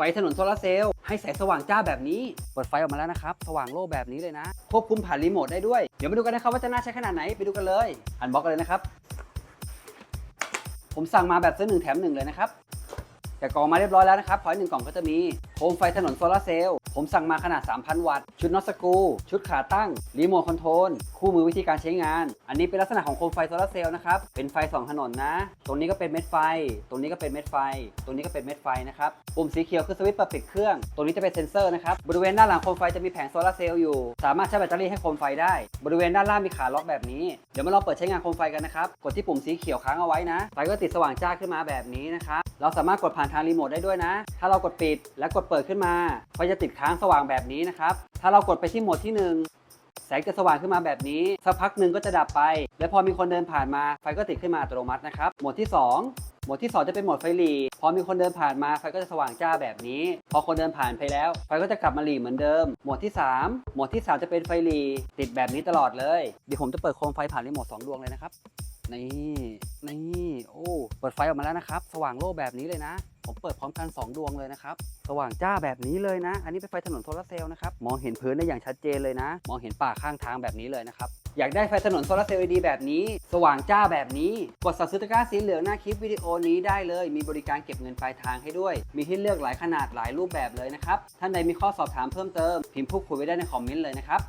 ไฟถนนโซลาเซลล์ให้แสงสว่างจ้าแบบนี้ เปิดไฟออกมาแล้วนะครับ สว่างโล่แบบนี้เลยนะ ควบคุมผ่านรีโมทได้ด้วย เดี๋ยวมาดูกันนะครับว่าจะน่าใช้ขนาดไหน ไปดูกันเลย อันบ็อกกันเลยนะครับ ผมสั่งมาแบบซื้อหนึ่งแถมหนึ่งเลยนะครับแกะกล่องมาเรียบร้อยแล้วนะครับขอให้หนึ่งกล่องก็จะมีโคมไฟถนนโซลาเซลล์ ผมสั่งมาขนาด 3,000 วัตต์ ชุดน็อตสกูชุดขาตั้ง รีโมทคอนโทรล คู่มือวิธีการใช้งาน อันนี้เป็นลักษณะของโคมไฟโซลาเซลล์นะครับ เป็นไฟ2ถนนนะ ตรงนี้ก็เป็นเม็ดไฟ ตรงนี้ก็เป็นเม็ดไฟ ตรงนี้ก็เป็นเม็ดไฟนะครับ ปุ่มสีเขียวคือสวิตช์เปิดปิดเครื่อง ตรงนี้จะเป็นเซ็นเซอร์นะครับ บริเวณด้านหลังโคมไฟจะมีแผงโซลาเซลล์อยู่ สามารถใช้แบตเตอรี่ให้โคมไฟได้ บริเวณด้านล่างมีขาล็อกแบบนี้ เดี๋ยวมาลองเปิดใช้งานโคมไฟกันนะครับ กดที่ปุ่มสีเขียวค้างเอาไว้นะ ไฟก็ติดสว่างจ้าขึ้นมาแบบนี้นะครับ เราสามารถกดผ่านทางรีโมทได้ด้วยนะ ถ้าเรากดปิดและกดเปิดขึ้นมาไฟจะติดค้างสว่างแบบนี้นะครับ ถ้าเรากดไปที่โหมดที่หนึ่งแสงจะสว่างขึ้นมาแบบนี้ สักพักหนึ่งก็จะดับไป และพอมีคนเดินผ่านมาไฟก็ติดขึ้นมาอัตโนมัตินะครับ โหมดที่2โหมดที่ 2 จะเป็นโหมดไฟหลีพอมีคนเดินผ่านมาไฟก็จะสว่างจ้าแบบนี้ พอคนเดินผ่านไปแล้ว ไฟก็จะกลับมาหลีเหมือนเดิมโหมดที่3โหมดที่ 3 จะเป็นไฟหลีติดแบบนี้ตลอดเลย เดี๋ยวผมจะเปิดโคมไฟผ่านรีโมท2ดวงเลยนะครับ นี่ นี่ โอ้ เปิดไฟออกมาแล้วนะครับ สว่างโล่แบบนี้เลยนะ ผมเปิดพร้อมกัน 2 ดวงเลยนะครับ สว่างจ้าแบบนี้เลยนะ อันนี้เป็นไฟถนนโซลาร์เซลล์นะครับ มองเห็นพื้นได้อย่างชัดเจนเลยนะ มองเห็นป่าข้างทางแบบนี้เลยนะครับ อยากได้ไฟถนนโซลาร์เซลล์ LED แบบนี้ สว่างจ้าแบบนี้ กดสั่งซื้อตะกร้าสีเหลืองหน้าคลิปวิดีโอนี้ได้เลย มีบริการเก็บเงินปลายทางให้ด้วย มีให้เลือกหลายขนาดหลายรูปแบบเลยนะครับ ท่านใดมีข้อสอบถามเพิ่มเติม พิมพ์พูดคุยไว้ได้ในคอมเมนต์เลยนะครับ